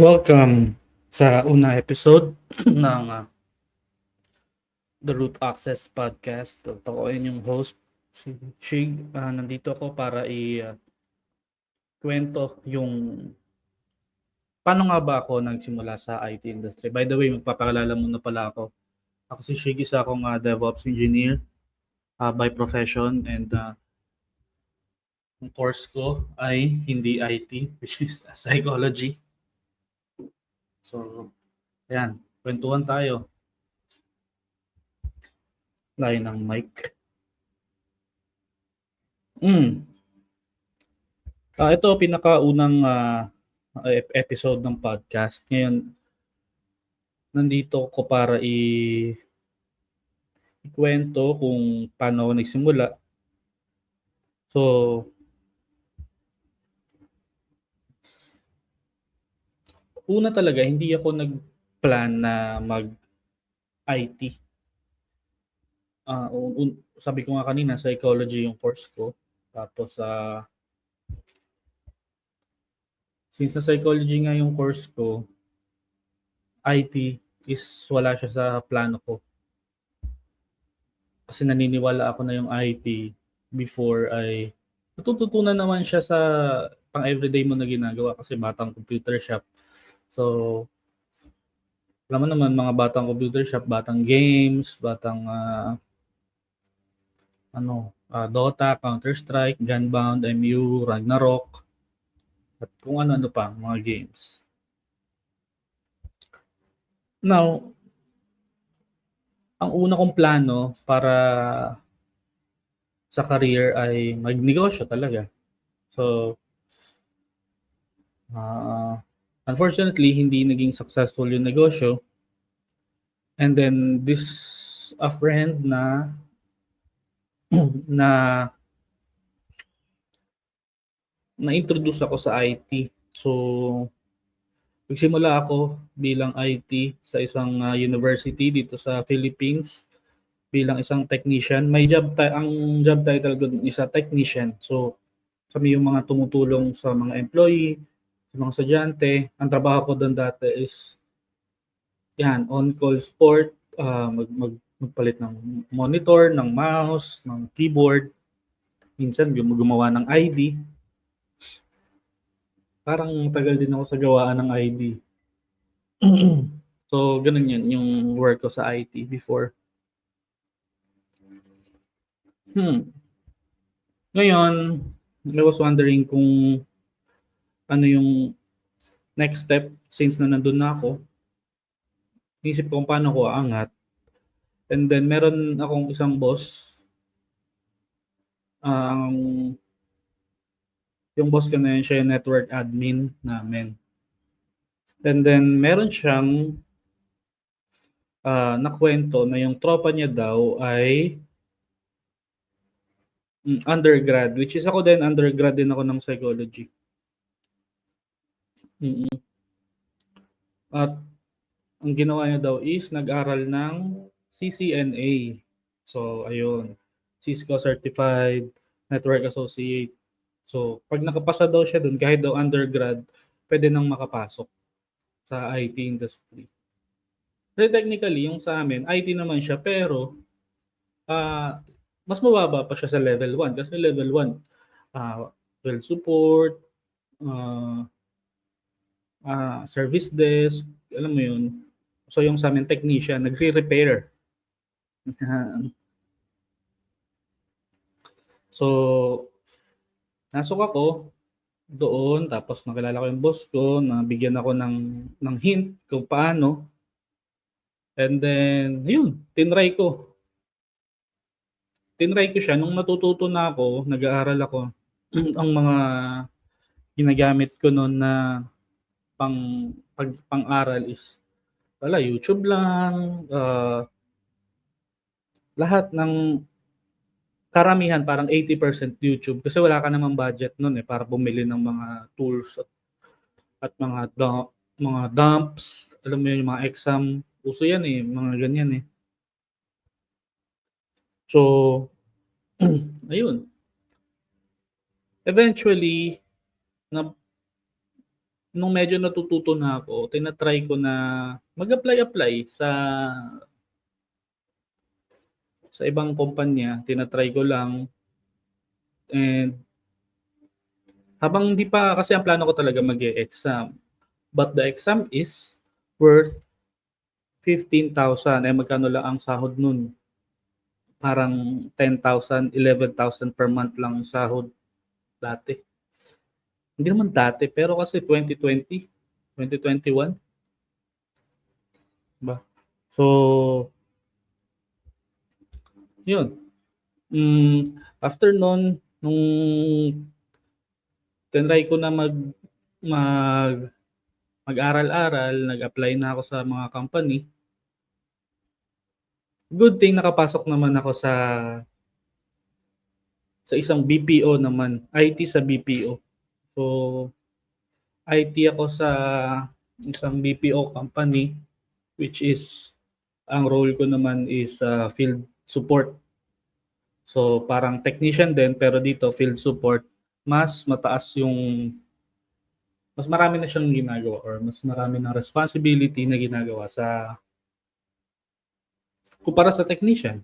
Welcome sa unang episode ng ah, The Root Access Podcast. Ito ako yung host, si Shig. Ah, nandito ako para i ah, kwento yung paano nga ba ako nagsimula sa IT industry. By the way, magpapakilala muna pala ako. Ako si Shig, isa akong ah, DevOps engineer ah, by profession and ah, ang course ko ay hindi IT, which is psychology. So, ayan, kwentuhan tayo. Layo ng mic. Mm. Ah, ito pinakaunang ep- episode ng podcast. Ngayon, nandito ko para i ikwento kung paano nagsimula. So, una talaga, hindi ako nag-plan na mag-IT. Ah, un- un- sabi ko nga kanina, psychology yung course ko. Tapos, ah, since na psychology nga yung course ko, IT is wala siya sa plano ko. Kasi naniniwala ako na yung IT before ay natututunan naman siya sa pang everyday mo na ginagawa kasi batang computer shop. So, alam mo naman mga batang computer shop, batang games, batang ah, ano, ah, Dota, Counter-Strike, Gunbound, MU, Ragnarok, at kung ano-ano pa, mga games. Now, ang una kong plano para sa career ay magnegosyo talaga. So, ah, unfortunately, hindi naging successful yung negosyo. And then, this a friend na na na-introduce ako sa IT. So, nagsimula ako bilang IT sa isang ah, university dito sa Philippines bilang isang technician. May job ang job title ko is a technician. So, kami yung mga tumutulong sa mga employee, sa mga estudyante. Ang trabaho ko doon dati is yan, on-call support, ah, mag, mag, magpalit ng monitor, ng mouse, ng keyboard. Minsan gum- gumawa ng ID. Parang tagal din ako sa gawaan ng ID. so, ganun yun, yung work ko sa IT before. Hmm. Ngayon, I was wondering kung ano yung next step since na nandun na ako. Isip ko kung paano ko aangat. And then, meron akong isang boss. Ang yung boss ko na yun, siya yung network admin namin. And then, meron siyang ah, nakwento na yung tropa niya daw ay mm, undergrad, which is ako din, undergrad din ako ng psychology. Mm. At ang ginawa niya daw is nag-aral ng CCNA. So, ayun. Cisco Certified Network Associate. So, pag nakapasa daw siya dun, kahit daw undergrad, pwede nang makapasok sa IT industry. Kasi technically, yung sa amin, IT naman siya, pero ah mas mababa pa siya sa level 1 kasi level 1 ah well support ah ah, service desk alam mo yun. So yung sa amin technician nagre-repair. So nasok ako doon tapos nakilala ko yung boss ko nabigyan ako ng ng hint kung paano. And then yun tinry ko. Tinry ko siya. Nung natututo na ako, nag-aaral ako, ang mga ginagamit ko noon na pang pag pang-aral is wala YouTube lang, ah, lahat ng karamihan parang 80% YouTube kasi wala ka namang budget noon eh para bumili ng mga tools at, at mga dump, mga dumps, alam mo yun, yung mga exam, uso yan eh, mga ganyan eh. So, ayun. Eventually, na nung medyo natututo na ako, tina-try ko na mag-apply-apply sa sa ibang kumpanya, tina-try ko lang. And habang hindi pa kasi ang plano ko talaga mag-e-exam. But the exam is worth 15,000. Eh magkano lang ang sahod nun? Parang 10,000, 11,000 per month lang ang sahod dati. Hindi naman dati, pero kasi 2020, 2021. Ba? So, yun. Mm, after nun, nung tinry ko na mag mag mag-aral-aral, nag-apply na ako sa mga company. Good thing nakapasok naman ako sa sa isang BPO naman, IT sa BPO. So, IT ako sa isang BPO company which is ang role ko naman is uh, field support. So, parang technician din pero dito field support mas mataas yung mas marami na siyang ginagawa or mas marami ng responsibility na ginagawa sa kumpara sa technician.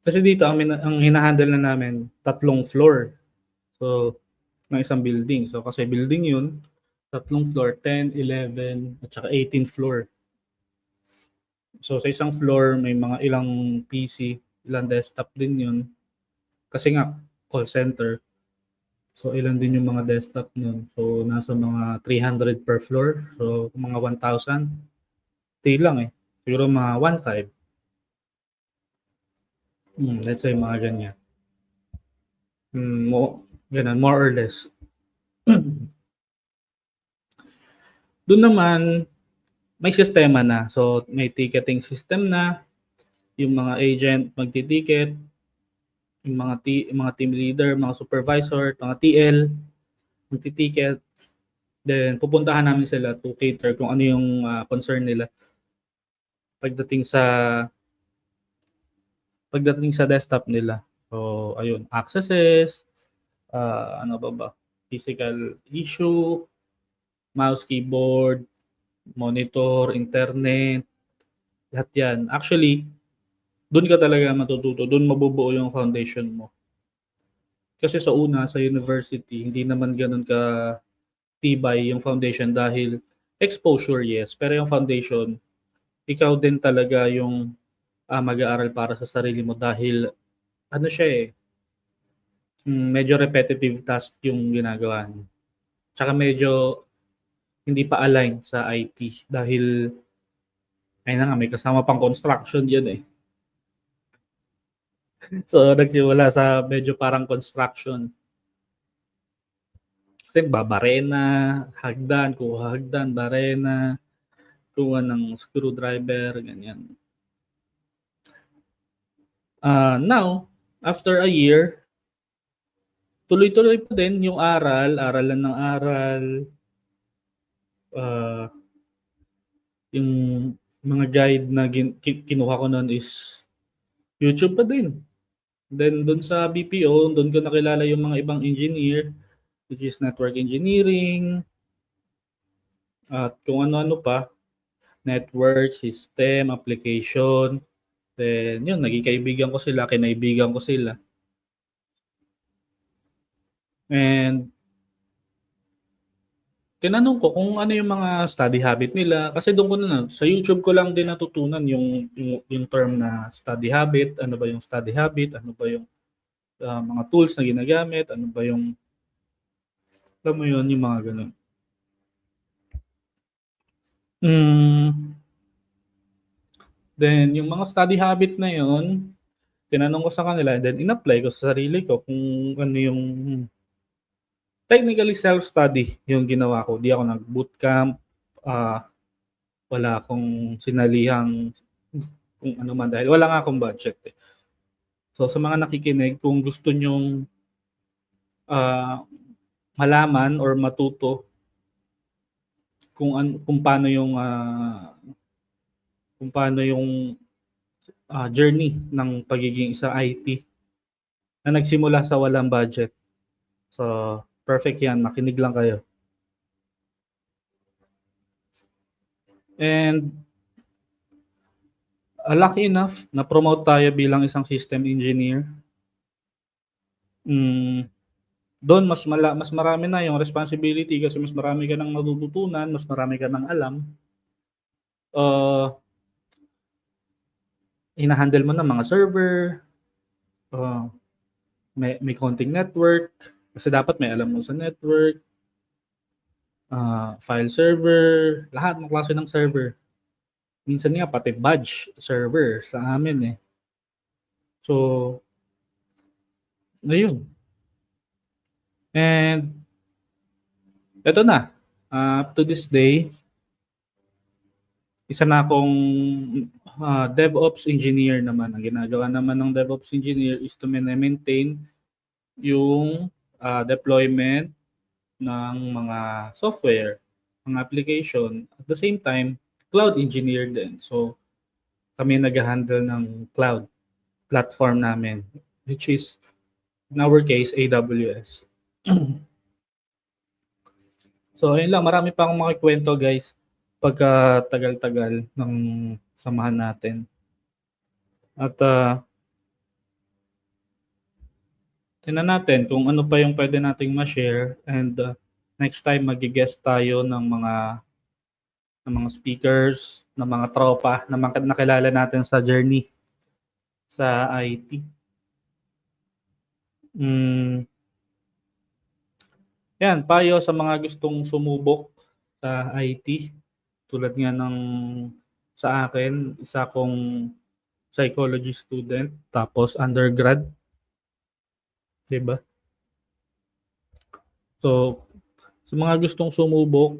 Kasi dito ang, ang hinahandle na namin tatlong floor. So, ng isang building. So, kasi building yun, tatlong floor, 10, 11, at saka 18 floor. So, sa isang floor, may mga ilang PC, ilang desktop din yun. Kasi nga, call center. So, ilan din yung mga desktop nun. So, nasa mga 300 per floor. So, mga 1,000. Di lang eh. Siguro mga 1,500. Hmm, let's say mga ganyan. Hmm, mo, ganun, more or less. Doon naman, may sistema na. So, may ticketing system na. Yung mga agent magti-ticket. Yung mga, t- mga team leader, mga supervisor, mga TL, magti-ticket. Then, pupuntahan namin sila to cater kung ano yung ah, concern nila. Pagdating sa pagdating sa desktop nila. So, ayun, accesses, ah, ano ba ba? Physical issue, mouse, keyboard, monitor, internet, lahat yan. Actually, doon ka talaga matututo. Doon mabubuo yung foundation mo. Kasi sa una, sa university, hindi naman ganun ka tibay yung foundation dahil exposure, yes. Pero yung foundation, ikaw din talaga yung ah, mag-aaral para sa sarili mo dahil ano siya eh, mm, medyo repetitive task yung ginagawa niyo. Tsaka medyo hindi pa align sa IT dahil ayun na nga, may kasama pang construction yan eh. So, nagsimula sa medyo parang construction. Kasi babarena, hagdan, kuha hagdan, barena, kuha ng screwdriver, ganyan. Ah, now, after a year, tuloy-tuloy pa din yung aral, aralan ng aral, ah, yung mga guide na gin- ki- kinuha ko noon is YouTube pa din. Then doon sa BPO, doon ko nakilala yung mga ibang engineer, which is network engineering, at kung ano-ano pa, network, system, application. Then yun, naging kaibigan ko sila, kinaibigan ko sila. And tinanong ko kung ano yung mga study habit nila kasi doon ko na sa YouTube ko lang din natutunan yung yung, yung term na study habit, ano ba yung study habit, ano ba yung ah, mga tools na ginagamit, ano ba yung alam mo yun, yung mga ganun. Mm. Then, yung mga study habit na yun, tinanong ko sa kanila, then in-apply ko sa sarili ko kung ano yung technically self-study yung ginawa ko. Di ako nag-bootcamp, ah, wala akong sinalihang kung ano man dahil wala nga akong budget eh. So sa mga nakikinig, kung gusto nyong ah, malaman or matuto kung an, kung paano yung ah, kung paano yung ah, journey ng pagiging isang IT na nagsimula sa walang budget. So Perfect yan. Makinig lang kayo. And uh, lucky enough na promote tayo bilang isang system engineer. Mm, doon mas mala, mas marami na yung responsibility kasi mas marami ka nang matututunan, mas marami ka nang alam. Uh, hinahandle mo na mga server, uh, may, may konting network, kasi dapat may alam mo sa network, uh, file server, lahat ng klase ng server. Minsan nga pati badge server sa amin eh. So, ayun. And, eto na. Uh, up to this day, isa na akong uh, DevOps engineer naman. Ang ginagawa naman ng DevOps engineer is to maintain yung uh, deployment ng mga software, mga application. At the same time, cloud engineer din. So, kami nag-handle ng cloud platform namin, which is, in our case, AWS. so, ayun lang. Marami pa akong makikwento, guys pagka tagal-tagal ng samahan natin. At uh, tingnan natin kung ano pa yung pwede nating ma-share and uh, next time magi-guest tayo ng mga ng mga speakers, ng mga tropa na nakilala natin sa journey sa IT. Mm. Yan, payo sa mga gustong sumubok sa IT tulad nga ng sa akin, isa kong psychology student, tapos undergrad. 'Di ba? So, sa mga gustong sumubok,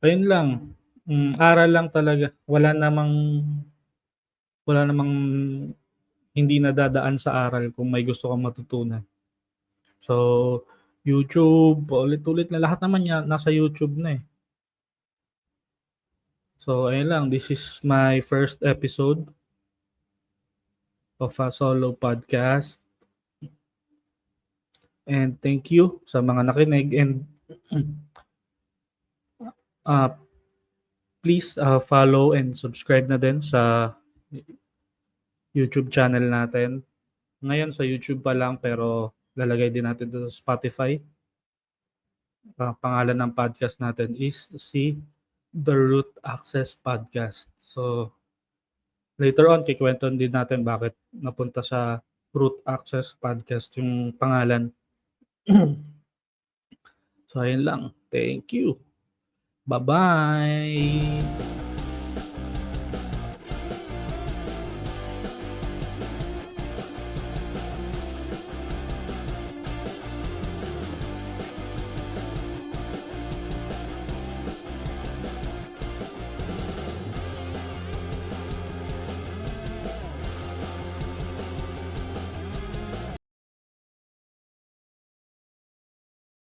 ayun lang, mm, aral lang talaga. Wala namang wala namang hindi nadadaan sa aral kung may gusto kang matutunan. So, YouTube, ulit-ulit na lahat naman yan nasa YouTube na eh. So, ayun lang. This is my first episode of a solo podcast. And thank you sa mga nakinig and uh, please uh, follow and subscribe na din sa YouTube channel natin. Ngayon sa YouTube pa lang pero lalagay din natin sa Spotify. Uh, pangalan ng podcast natin is si The Root Access Podcast. So, later on, kikwenton din natin bakit napunta sa Root Access Podcast yung pangalan. so, ayun lang. Thank you. Bye-bye!